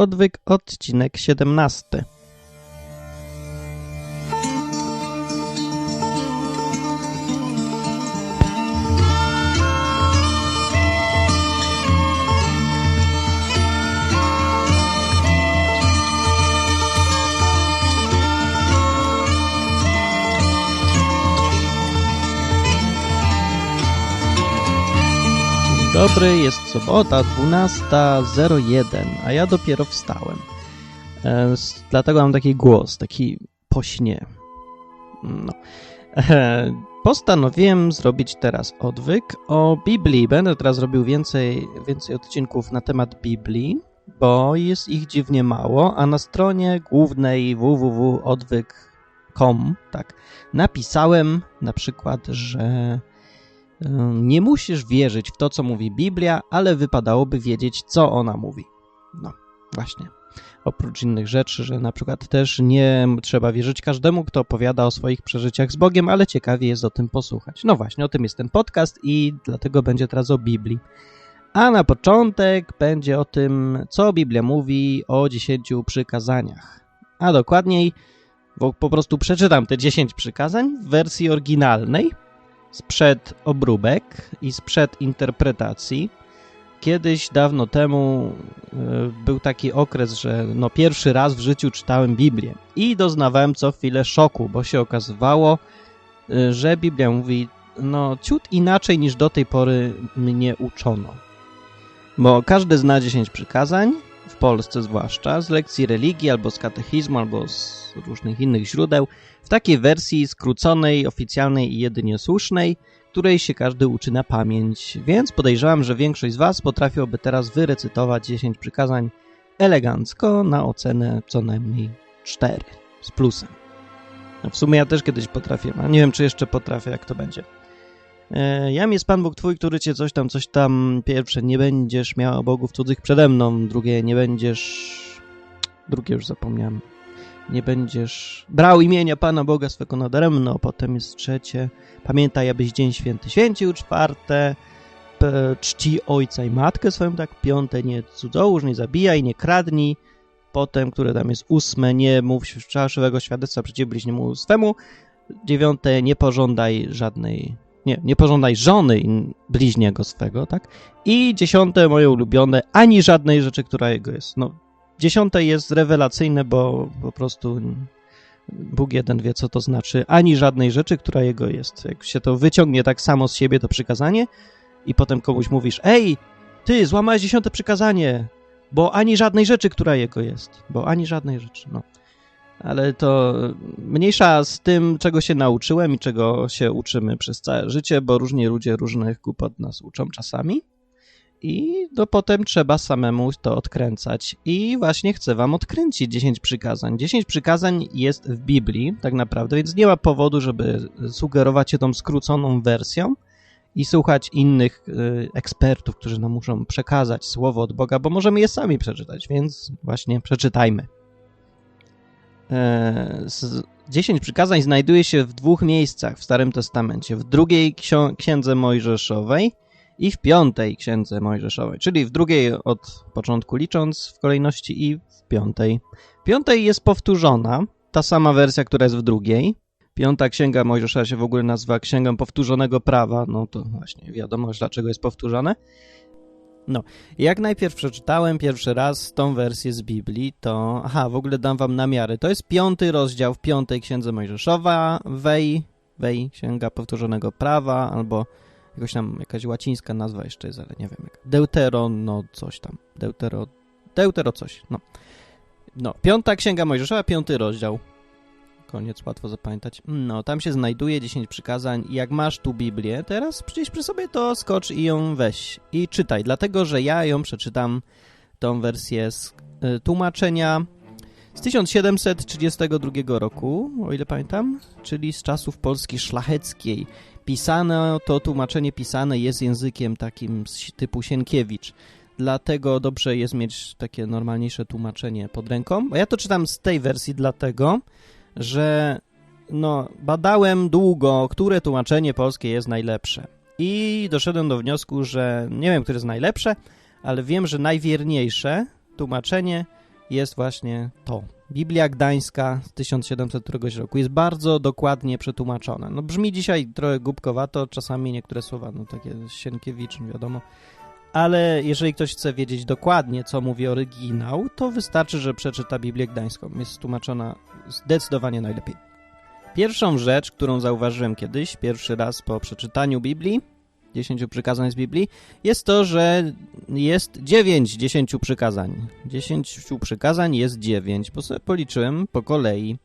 Odwyk, odcinek 17. dobry, jest sobota 12.01, a ja dopiero wstałem. E, s- dlatego mam taki głos, taki po śnie. No. E, postanowiłem zrobić teraz odwyk o Biblii. Będę teraz robił więcej, więcej odcinków na temat Biblii, bo jest ich dziwnie mało, a na stronie głównej www.odwyk.com tak, napisałem na przykład, że nie musisz wierzyć w to, co mówi Biblia, ale wypadałoby wiedzieć, co ona mówi. No, właśnie. Oprócz innych rzeczy, że na przykład też nie trzeba wierzyć każdemu, kto opowiada o swoich przeżyciach z Bogiem, ale ciekawie jest o tym posłuchać. No właśnie, o tym jest ten podcast i dlatego będzie teraz o Biblii. A na początek będzie o tym, co Biblia mówi o dziesięciu przykazaniach. A dokładniej, bo po prostu przeczytam te dziesięć przykazań w wersji oryginalnej, sprzed obróbek i sprzed interpretacji. Kiedyś, dawno temu, y, był taki okres, że no pierwszy raz w życiu czytałem Biblię i doznawałem co chwilę szoku, bo się okazywało, y, że Biblia mówi no ciut inaczej niż do tej pory mnie uczono. Bo każdy zna 10 przykazań, w Polsce zwłaszcza, z lekcji religii albo z katechizmu, albo z różnych innych źródeł, w takiej wersji skróconej, oficjalnej i jedynie słusznej, której się każdy uczy na pamięć, więc podejrzewam, że większość z Was potrafiłoby teraz wyrecytować 10 przykazań elegancko na ocenę co najmniej 4 z plusem. No w sumie ja też kiedyś potrafiłem, a nie wiem, czy jeszcze potrafię, jak to będzie. E, Jam jest Pan Bóg Twój, który Cię coś tam, coś tam, pierwsze, nie będziesz miał bogów cudzych przede mną, drugie, nie będziesz, drugie już zapomniałem, nie będziesz brał imienia Pana Boga swego nadaremno, potem jest trzecie, pamiętaj, abyś dzień święty święcił, czwarte, czci ojca i matkę swoją, tak, piąte, nie cudzołóż, nie zabijaj, nie kradnij, potem, które tam jest ósme, nie mów fałszywego świadectwa przeciw bliźniemu swemu, dziewiąte, nie pożądaj żadnej, nie, nie pożądaj żony bliźniego swego, tak, i dziesiąte, moje ulubione, ani żadnej rzeczy, która jego jest, no, Dziesiąte jest rewelacyjne, bo po prostu Bóg jeden wie, co to znaczy. Ani żadnej rzeczy, która jego jest. Jak się to wyciągnie tak samo z siebie, to przykazanie, i potem komuś mówisz: Ej, ty złamałeś dziesiąte przykazanie, bo ani żadnej rzeczy, która jego jest. Bo ani żadnej rzeczy, no. Ale to mniejsza z tym, czego się nauczyłem i czego się uczymy przez całe życie, bo różni ludzie różnych głupot nas uczą czasami. I no potem trzeba samemu to odkręcać. I właśnie chcę wam odkręcić 10 przykazań. 10 przykazań jest w Biblii, tak naprawdę, więc nie ma powodu, żeby sugerować się tą skróconą wersją i słuchać innych y, ekspertów, którzy nam muszą przekazać słowo od Boga, bo możemy je sami przeczytać, więc właśnie przeczytajmy. E, z 10 przykazań znajduje się w dwóch miejscach w Starym Testamencie. W drugiej księdze Mojżeszowej i w piątej księdze Mojżeszowej, czyli w drugiej od początku licząc w kolejności i w piątej. W piątej jest powtórzona ta sama wersja, która jest w drugiej. Piąta księga Mojżesza się w ogóle nazywa Księgą Powtórzonego Prawa, no to właśnie wiadomo dlaczego jest powtórzone. No, jak najpierw przeczytałem pierwszy raz tą wersję z Biblii, to aha, w ogóle dam wam namiary. To jest piąty rozdział w piątej księdze Mojżeszowa, wej, wej, Księga Powtórzonego Prawa, albo jakoś tam jakaś łacińska nazwa jeszcze jest, ale nie wiem jak. Deuteron, no coś tam. Deutero, Deutero coś, no. No, piąta księga Mojżeszowa, piąty rozdział. Koniec, łatwo zapamiętać. No, tam się znajduje 10 przykazań jak masz tu Biblię teraz gdzieś przy sobie, to skocz i ją weź i czytaj, dlatego, że ja ją przeczytam, tą wersję z y, tłumaczenia z 1732 roku, o ile pamiętam, czyli z czasów Polski szlacheckiej. Pisane, to tłumaczenie pisane jest językiem takim typu Sienkiewicz. Dlatego dobrze jest mieć takie normalniejsze tłumaczenie pod ręką. Bo ja to czytam z tej wersji dlatego, że no, badałem długo, które tłumaczenie polskie jest najlepsze. I doszedłem do wniosku, że nie wiem, które jest najlepsze, ale wiem, że najwierniejsze tłumaczenie jest właśnie to. Biblia Gdańska z 1700 roku jest bardzo dokładnie przetłumaczona. No brzmi dzisiaj trochę głupkowato, czasami niektóre słowa, no takie Sienkiewicz, wiadomo, ale jeżeli ktoś chce wiedzieć dokładnie, co mówi oryginał, to wystarczy, że przeczyta Biblię Gdańską. Jest tłumaczona zdecydowanie najlepiej. Pierwszą rzecz, którą zauważyłem kiedyś, pierwszy raz po przeczytaniu Biblii, dziesięciu przykazań z Biblii, jest to, że jest dziewięć dziesięciu przykazań. Dziesięciu przykazań jest dziewięć, bo sobie policzyłem po kolei.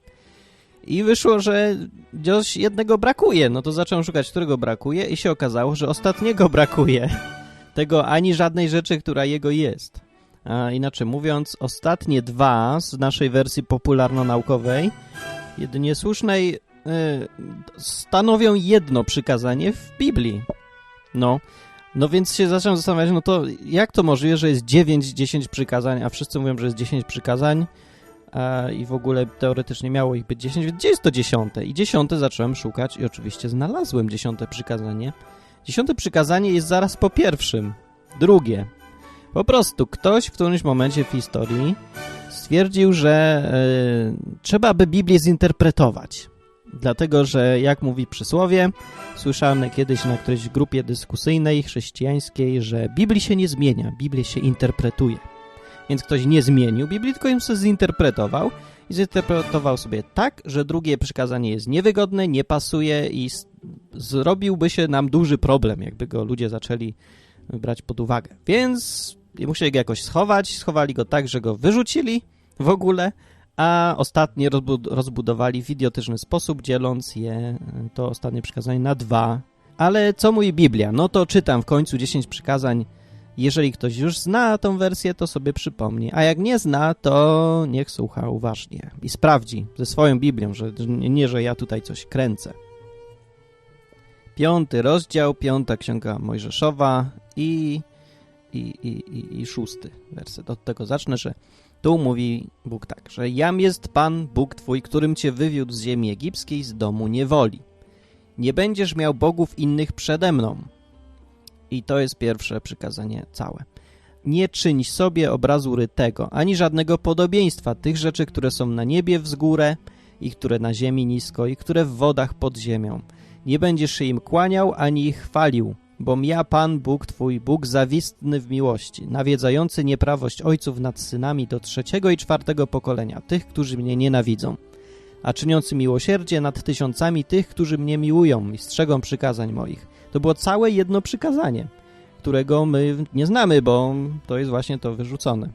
I wyszło, że coś jednego brakuje. No to zacząłem szukać, którego brakuje i się okazało, że ostatniego brakuje. Tego ani żadnej rzeczy, która jego jest. A inaczej mówiąc, ostatnie dwa z naszej wersji popularno-naukowej, jedynie słusznej, yy, stanowią jedno przykazanie w Biblii. No, no więc się zacząłem zastanawiać, no to jak to możliwe, że jest 9-10 przykazań, a wszyscy mówią, że jest 10 przykazań a, i w ogóle teoretycznie miało ich być 10, więc gdzie jest to dziesiąte? I dziesiąte zacząłem szukać i oczywiście znalazłem dziesiąte przykazanie. Dziesiąte przykazanie jest zaraz po pierwszym. Drugie. Po prostu ktoś w którymś momencie w historii stwierdził, że y, trzeba by Biblię zinterpretować. Dlatego, że jak mówi przysłowie, słyszałem kiedyś na którejś grupie dyskusyjnej chrześcijańskiej, że Biblii się nie zmienia, Biblię się interpretuje. Więc ktoś nie zmienił Biblii, tylko ją sobie zinterpretował i zinterpretował sobie tak, że drugie przykazanie jest niewygodne, nie pasuje i zrobiłby się nam duży problem, jakby go ludzie zaczęli brać pod uwagę. Więc musieli go jakoś schować, schowali go tak, że go wyrzucili w ogóle, a ostatnie rozbudowali w idiotyczny sposób, dzieląc je, to ostatnie przykazanie, na dwa. Ale co mówi Biblia? No to czytam w końcu 10 przykazań. Jeżeli ktoś już zna tą wersję, to sobie przypomni, a jak nie zna, to niech słucha uważnie i sprawdzi ze swoją Biblią, że nie, że ja tutaj coś kręcę. Piąty rozdział, piąta księga Mojżeszowa i, i, i, i szósty werset. Od tego zacznę, że tu mówi Bóg tak, że jam jest Pan, Bóg Twój, którym Cię wywiódł z ziemi egipskiej, z domu niewoli. Nie będziesz miał bogów innych przede mną. I to jest pierwsze przykazanie całe. Nie czyń sobie obrazu rytego, ani żadnego podobieństwa tych rzeczy, które są na niebie wzgórę i które na ziemi nisko i które w wodach pod ziemią. Nie będziesz się im kłaniał, ani ich chwalił, Bom ja, Pan Bóg Twój, Bóg zawistny w miłości, nawiedzający nieprawość ojców nad synami do trzeciego i czwartego pokolenia, tych, którzy mnie nienawidzą, a czyniący miłosierdzie nad tysiącami tych, którzy mnie miłują i strzegą przykazań moich. To było całe jedno przykazanie, którego my nie znamy, bo to jest właśnie to wyrzucone.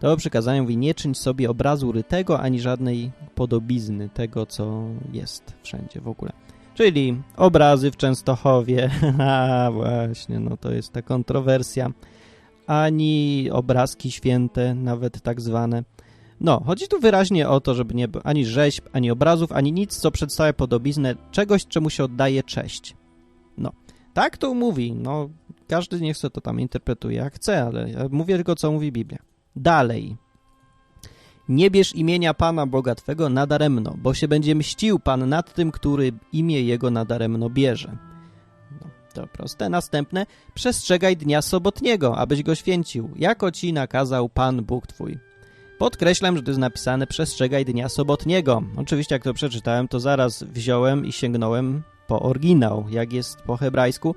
To przykazanie mówi, nie czyń sobie obrazu rytego, ani żadnej podobizny tego, co jest wszędzie w ogóle. Czyli obrazy w Częstochowie, a właśnie, no to jest ta kontrowersja, ani obrazki święte, nawet tak zwane. No, chodzi tu wyraźnie o to, żeby nie było ani rzeźb, ani obrazów, ani nic, co przedstawia podobiznę czegoś, czemu się oddaje cześć. No, tak to mówi, no, każdy niech sobie to tam interpretuje jak chce, ale ja mówię tylko, co mówi Biblia. Dalej, nie bierz imienia Pana Boga Twego nadaremno, bo się będzie mścił Pan nad tym, który imię Jego nadaremno bierze. No, to proste. Następne. Przestrzegaj dnia sobotniego, abyś go święcił, jako Ci nakazał Pan Bóg Twój. Podkreślam, że to jest napisane przestrzegaj dnia sobotniego. Oczywiście jak to przeczytałem, to zaraz wziąłem i sięgnąłem po oryginał, jak jest po hebrajsku.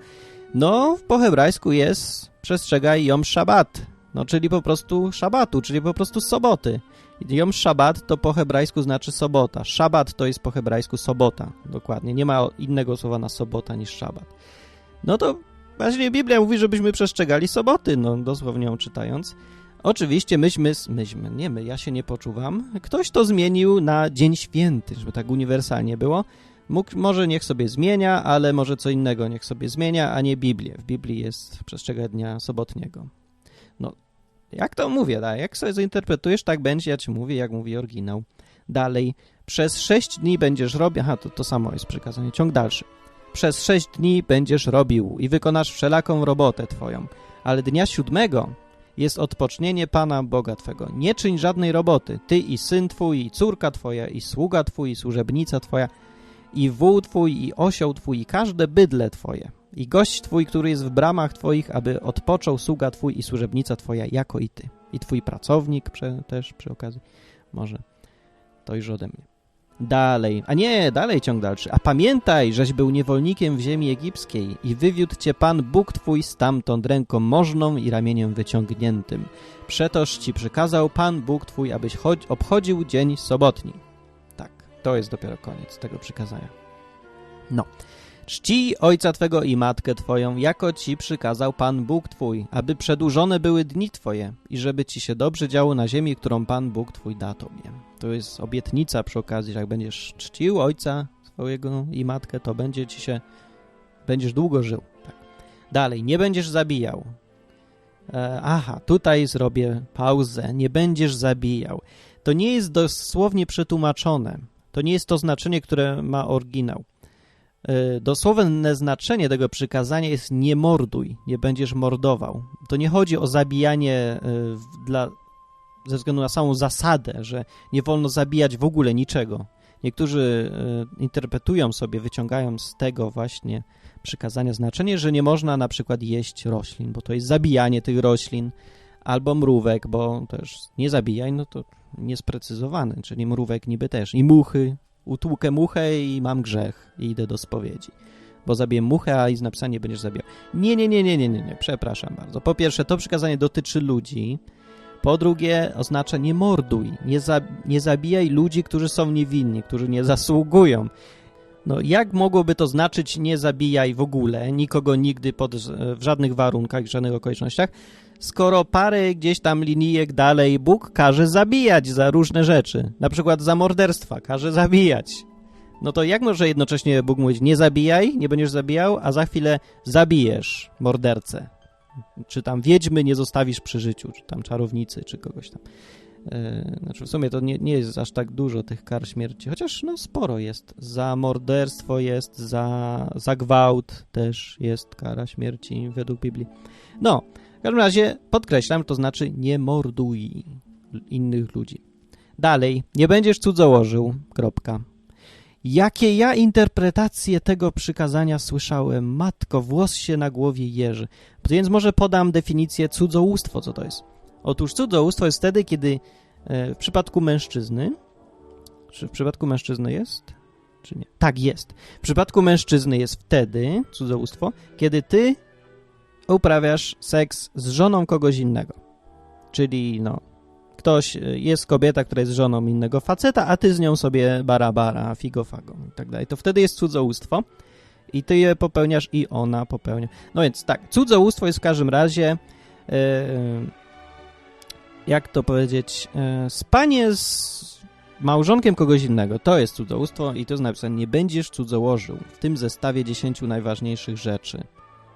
No, po hebrajsku jest przestrzegaj Jom Shabbat, no czyli po prostu szabatu, czyli po prostu soboty. Jom Shabbat to po hebrajsku znaczy sobota. Shabbat to jest po hebrajsku sobota. Dokładnie. Nie ma innego słowa na sobota niż Shabbat. No to właśnie Biblia mówi, żebyśmy przestrzegali soboty, no dosłownie ją czytając. Oczywiście myśmy, myśmy, nie my, ja się nie poczuwam. Ktoś to zmienił na Dzień Święty, żeby tak uniwersalnie było. Mógł, może niech sobie zmienia, ale może co innego niech sobie zmienia, a nie Biblię. W Biblii jest przestrzega dnia sobotniego. No, jak to mówię, tak? jak sobie zainterpretujesz, tak będzie, ja ci mówię, jak mówi oryginał. Dalej, przez sześć dni będziesz robił, aha, to, to samo jest przykazanie, ciąg dalszy. Przez sześć dni będziesz robił i wykonasz wszelaką robotę twoją, ale dnia siódmego jest odpocznienie Pana Boga Twego. Nie czyń żadnej roboty, Ty i syn Twój, i córka Twoja, i sługa Twój, i służebnica Twoja, i wół Twój, i osioł Twój, i każde bydle Twoje i gość Twój, który jest w bramach Twoich, aby odpoczął sługa Twój i służebnica Twoja jako i Ty. I twój pracownik prze, też przy okazji. Może to już ode mnie. Dalej, a nie, dalej ciąg dalszy. A pamiętaj, żeś był niewolnikiem w ziemi egipskiej i wywiódł cię Pan Bóg twój stamtąd ręką możną i ramieniem wyciągniętym. Przetoż ci przykazał Pan Bóg twój, abyś obchodził dzień sobotni. Tak, to jest dopiero koniec tego przykazania. No. Czcij ojca twego i matkę twoją, jako ci przykazał Pan Bóg twój, aby przedłużone były dni twoje i żeby ci się dobrze działo na ziemi, którą Pan Bóg twój da tobie. To jest obietnica przy okazji, że jak będziesz czcił ojca swojego i matkę, to będzie ci się, będziesz długo żył. Tak. Dalej, nie będziesz zabijał. E, aha, tutaj zrobię pauzę. Nie będziesz zabijał. To nie jest dosłownie przetłumaczone. To nie jest to znaczenie, które ma oryginał. E, dosłowne znaczenie tego przykazania jest nie morduj, nie będziesz mordował. To nie chodzi o zabijanie e, dla, ze względu na samą zasadę, że nie wolno zabijać w ogóle niczego. Niektórzy e, interpretują sobie, wyciągają z tego właśnie przykazania znaczenie, że nie można na przykład jeść roślin, bo to jest zabijanie tych roślin, albo mrówek, bo też nie zabijaj, no to niesprecyzowane, czyli mrówek niby też. I muchy, utłukę muchę i mam grzech i idę do spowiedzi. Bo zabiję muchę, a i z napisania nie będziesz zabijał. Nie, nie, nie, nie, nie, nie, nie, przepraszam bardzo. Po pierwsze, to przykazanie dotyczy ludzi. Po drugie, oznacza nie morduj, nie, za, nie zabijaj ludzi, którzy są niewinni, którzy nie zasługują. No, jak mogłoby to znaczyć nie zabijaj w ogóle, nikogo nigdy pod, w żadnych warunkach, w żadnych okolicznościach, skoro parę gdzieś tam linijek dalej Bóg każe zabijać za różne rzeczy, na przykład za morderstwa, każe zabijać. No to jak może jednocześnie Bóg mówić, nie zabijaj, nie będziesz zabijał, a za chwilę zabijesz mordercę? Czy tam wiedźmy nie zostawisz przy życiu, czy tam czarownicy, czy kogoś tam. Yy, znaczy w sumie to nie, nie jest aż tak dużo tych kar śmierci, chociaż no sporo jest. Za morderstwo jest, za, za gwałt też jest kara śmierci według Biblii. No, w każdym razie podkreślam, to znaczy nie morduj innych ludzi. Dalej, nie będziesz cudzołożył, kropka. Jakie ja interpretacje tego przykazania słyszałem, matko, włos się na głowie jeży. Więc może podam definicję cudzołóstwo, co to jest. Otóż cudzołóstwo jest wtedy, kiedy e, w przypadku mężczyzny, czy w przypadku mężczyzny jest? Czy nie? Tak, jest. W przypadku mężczyzny jest wtedy cudzołóstwo, kiedy ty uprawiasz seks z żoną kogoś innego. Czyli no, ktoś, y, jest kobieta, która jest żoną innego faceta, a ty z nią sobie bara-bara, figo-fago i tak dalej. To wtedy jest cudzołóstwo i ty je popełniasz i ona popełnia. No więc tak, cudzołóstwo jest w każdym razie, yy, jak to powiedzieć, yy, spanie z małżonkiem kogoś innego. To jest cudzołóstwo i to jest napisane, nie będziesz cudzołożył w tym zestawie dziesięciu najważniejszych rzeczy.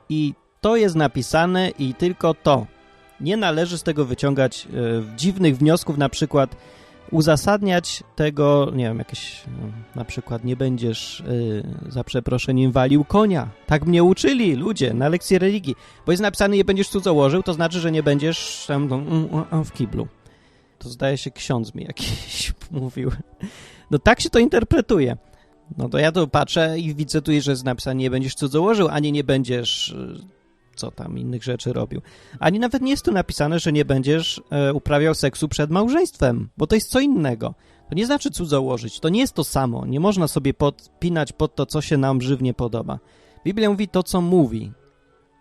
I to jest napisane i tylko to. Nie należy z tego wyciągać y, dziwnych wniosków, na przykład uzasadniać tego, nie wiem, jakieś, no, na przykład nie będziesz y, za przeproszeniem walił konia. Tak mnie uczyli ludzie na lekcji religii. Bo jest napisane, nie będziesz cudzołożył, to znaczy, że nie będziesz tam no, w kiblu. To zdaje się ksiądz mi jakiś mówił. No tak się to interpretuje. No to ja tu patrzę i widzę tu, że jest napisane, nie będziesz cudzołożył, ani nie będziesz co tam innych rzeczy robił. Ani nawet nie jest tu napisane, że nie będziesz e, uprawiał seksu przed małżeństwem, bo to jest co innego. To nie znaczy cudzołożyć, to nie jest to samo. Nie można sobie podpinać pod to, co się nam żywnie podoba. Biblia mówi to, co mówi,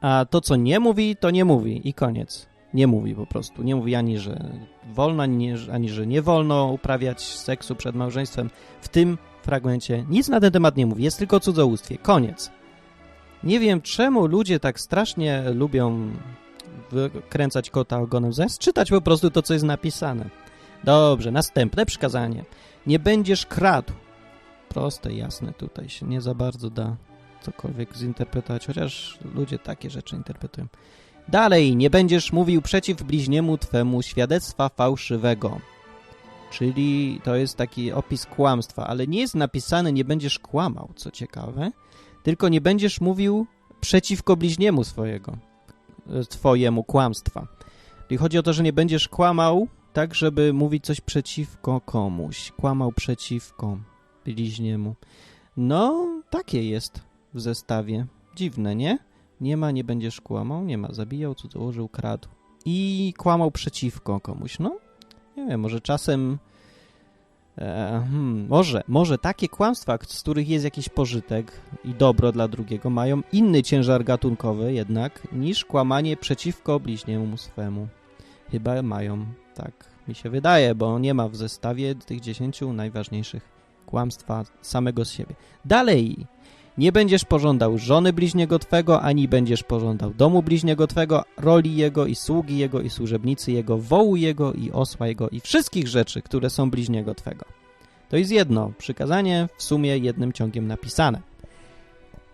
a to, co nie mówi, to nie mówi i koniec. Nie mówi po prostu. Nie mówi ani, że wolno, ani, ani że nie wolno uprawiać seksu przed małżeństwem. W tym fragmencie nic na ten temat nie mówi. Jest tylko cudzołóstwie. Koniec. Nie wiem, czemu ludzie tak strasznie lubią wykręcać kota ogonem, zamiast czytać po prostu to, co jest napisane. Dobrze, następne przykazanie. Nie będziesz kradł. Proste, jasne, tutaj się nie za bardzo da cokolwiek zinterpretować, chociaż ludzie takie rzeczy interpretują. Dalej, nie będziesz mówił przeciw bliźniemu twemu świadectwa fałszywego. Czyli to jest taki opis kłamstwa, ale nie jest napisane nie będziesz kłamał, co ciekawe, tylko nie będziesz mówił przeciwko bliźniemu swojego, e, twojemu kłamstwa. I chodzi o to, że nie będziesz kłamał tak, żeby mówić coś przeciwko komuś. Kłamał przeciwko bliźniemu. No, takie jest w zestawie. Dziwne, nie? Nie ma, nie będziesz kłamał, nie ma. Zabijał, cudzołożył, kradł. i kłamał przeciwko komuś. No, nie wiem, może czasem hmm, może, może takie kłamstwa, z których jest jakiś pożytek i dobro dla drugiego, mają inny ciężar gatunkowy jednak niż kłamanie przeciwko bliźniemu swemu. Chyba mają, tak mi się wydaje, bo nie ma w zestawie tych dziesięciu najważniejszych kłamstwa samego z siebie. Dalej, nie będziesz pożądał żony bliźniego Twego, ani będziesz pożądał domu bliźniego Twego, roli Jego i sługi Jego i służebnicy Jego, wołu Jego i osła Jego i wszystkich rzeczy, które są bliźniego Twego. To jest jedno przykazanie, w sumie jednym ciągiem napisane.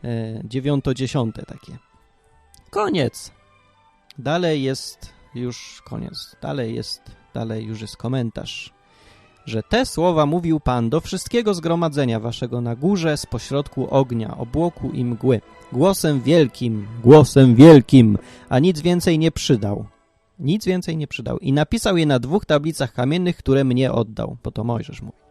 E, dziewiąto, dziesiąte takie. Koniec. Dalej jest już koniec. Dalej jest, dalej już jest komentarz że te słowa mówił Pan do wszystkiego zgromadzenia waszego na górze z pośrodku ognia, obłoku i mgły, głosem wielkim, głosem wielkim, a nic więcej nie przydał. Nic więcej nie przydał. I napisał je na dwóch tablicach kamiennych, które mnie oddał, bo to Mojżesz mówi.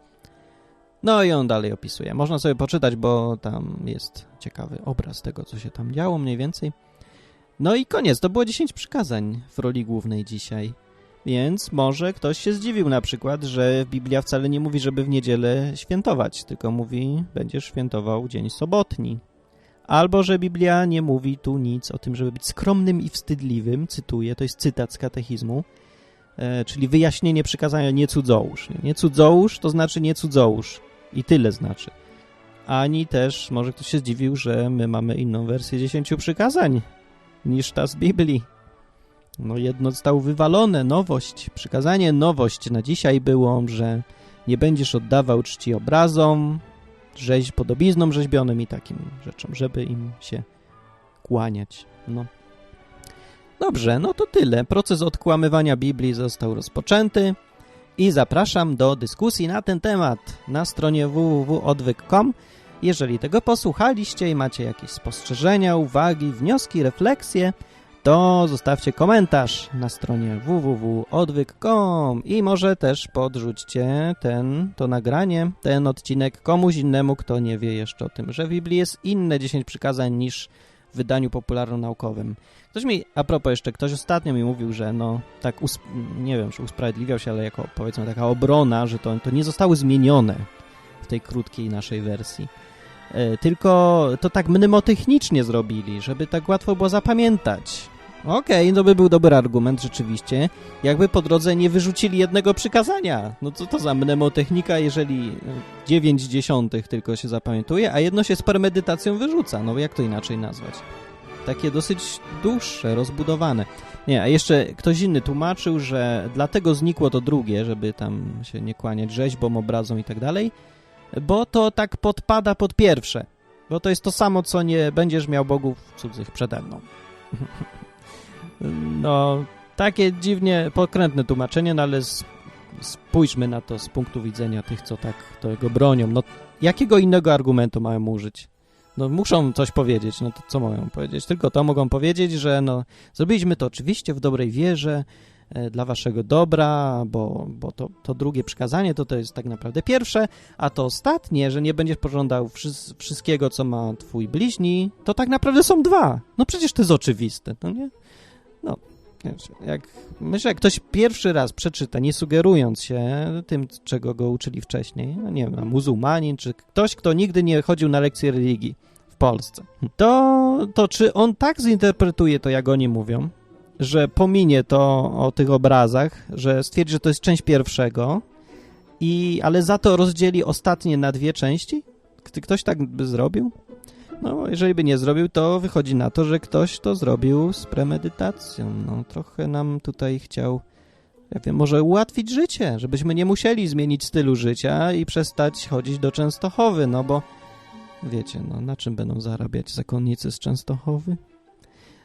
No i on dalej opisuje. Można sobie poczytać, bo tam jest ciekawy obraz tego, co się tam działo mniej więcej. No i koniec. To było 10 przykazań w roli głównej dzisiaj. Więc może ktoś się zdziwił na przykład, że Biblia wcale nie mówi, żeby w niedzielę świętować, tylko mówi, będziesz świętował dzień sobotni. Albo, że Biblia nie mówi tu nic o tym, żeby być skromnym i wstydliwym, cytuję, to jest cytat z katechizmu, e, czyli wyjaśnienie przykazania nie cudzołóż. Nie, nie cudzołóż to znaczy nie cudzołóż i tyle znaczy. Ani też może ktoś się zdziwił, że my mamy inną wersję dziesięciu przykazań niż ta z Biblii. No jedno zostało wywalone, nowość. Przykazanie nowość na dzisiaj było, że nie będziesz oddawał czci obrazom, rzeź, podobiznom rzeźbionym i takim rzeczom, żeby im się kłaniać. No. Dobrze, no to tyle. Proces odkłamywania Biblii został rozpoczęty i zapraszam do dyskusji na ten temat na stronie www.odwyk.com. Jeżeli tego posłuchaliście i macie jakieś spostrzeżenia, uwagi, wnioski, refleksje, to zostawcie komentarz na stronie www.odwyk.com i może też podrzućcie ten, to nagranie, ten odcinek komuś innemu, kto nie wie jeszcze o tym, że w Biblii jest inne 10 przykazań niż w wydaniu popularno-naukowym. Ktoś mi, a propos jeszcze, ktoś ostatnio mi mówił, że no, tak, nie wiem, czy usprawiedliwiał się, ale jako, powiedzmy, taka obrona, że to, to nie zostały zmienione w tej krótkiej naszej wersji. E, tylko to tak mnemotechnicznie zrobili, żeby tak łatwo było zapamiętać. Okej, okay, to by był dobry argument rzeczywiście, jakby po drodze nie wyrzucili jednego przykazania. No co to za mnemotechnika, jeżeli 9 dziesiątych tylko się zapamiętuje, a jedno się z premedytacją wyrzuca. No jak to inaczej nazwać? Takie dosyć dłuższe, rozbudowane. Nie, a jeszcze ktoś inny tłumaczył, że dlatego znikło to drugie, żeby tam się nie kłaniać rzeźbom, obrazom i tak dalej, bo to tak podpada pod pierwsze. Bo to jest to samo, co nie będziesz miał bogów cudzych przede mną. No, takie dziwnie pokrętne tłumaczenie, no ale spójrzmy na to z punktu widzenia tych, co tak tego bronią. No, jakiego innego argumentu mają użyć? No, muszą coś powiedzieć, no to co mogą powiedzieć? Tylko to mogą powiedzieć, że no, zrobiliśmy to oczywiście w dobrej wierze, dla waszego dobra, bo, bo to, to drugie przykazanie to, to jest tak naprawdę pierwsze, a to ostatnie, że nie będziesz pożądał wszystkiego, co ma twój bliźni, to tak naprawdę są dwa. No przecież to jest oczywiste, no nie? No, jak, myślę, jak ktoś pierwszy raz przeczyta, nie sugerując się tym, czego go uczyli wcześniej, no nie wiem, muzułmanin, czy ktoś, kto nigdy nie chodził na lekcje religii w Polsce, to, to czy on tak zinterpretuje to, jak oni mówią, że pominie to o tych obrazach, że stwierdzi, że to jest część pierwszego, i, ale za to rozdzieli ostatnie na dwie części? Ktoś tak by zrobił? No, jeżeli by nie zrobił, to wychodzi na to, że ktoś to zrobił z premedytacją. No, trochę nam tutaj chciał, ja wiem, może ułatwić życie, żebyśmy nie musieli zmienić stylu życia i przestać chodzić do Częstochowy, no bo wiecie, no, na czym będą zarabiać zakonnicy z Częstochowy?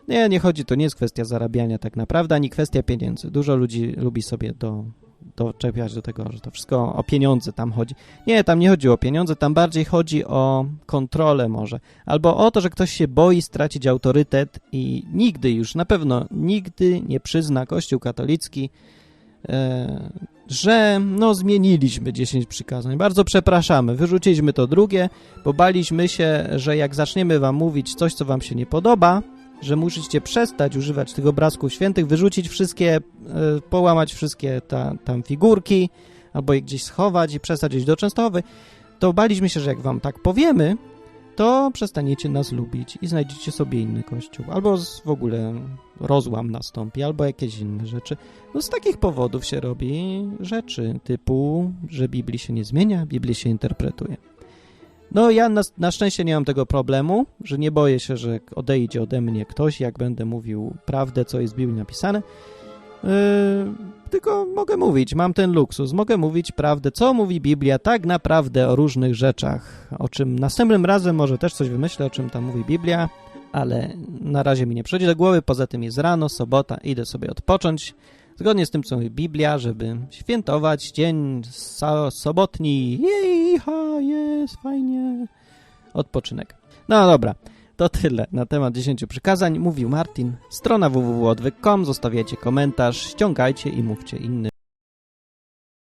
Nie, nie chodzi, to nie jest kwestia zarabiania tak naprawdę, ani kwestia pieniędzy. Dużo ludzi lubi sobie do doczepiać do tego, że to wszystko o pieniądze tam chodzi. Nie, tam nie chodzi o pieniądze, tam bardziej chodzi o kontrolę może. Albo o to, że ktoś się boi stracić autorytet i nigdy już, na pewno nigdy nie przyzna Kościół katolicki, e, że no zmieniliśmy 10 przykazań. Bardzo przepraszamy, wyrzuciliśmy to drugie, bo baliśmy się, że jak zaczniemy wam mówić coś, co wam się nie podoba, że musicie przestać używać tych obrazków świętych, wyrzucić wszystkie, e, połamać wszystkie ta, tam figurki, albo je gdzieś schować i przestać iść do Częstochowy, to baliśmy się, że jak wam tak powiemy, to przestaniecie nas lubić i znajdziecie sobie inny kościół. Albo w ogóle rozłam nastąpi, albo jakieś inne rzeczy. No z takich powodów się robi rzeczy, typu, że Biblii się nie zmienia, Biblię się interpretuje. No ja na, na szczęście nie mam tego problemu, że nie boję się, że odejdzie ode mnie ktoś, jak będę mówił prawdę, co jest w Biblii napisane. Yy, tylko mogę mówić, mam ten luksus, mogę mówić prawdę, co mówi Biblia tak naprawdę o różnych rzeczach, o czym następnym razem może też coś wymyślę, o czym tam mówi Biblia, ale na razie mi nie przychodzi do głowy, poza tym jest rano, sobota, idę sobie odpocząć, zgodnie z tym, co mówi Biblia, żeby świętować dzień so sobotni, jej, ha, jest, fajnie, odpoczynek. No dobra, to tyle na temat 10 przykazań. Mówił Martin, strona www.odwyk.com, zostawiajcie komentarz, ściągajcie i mówcie innym.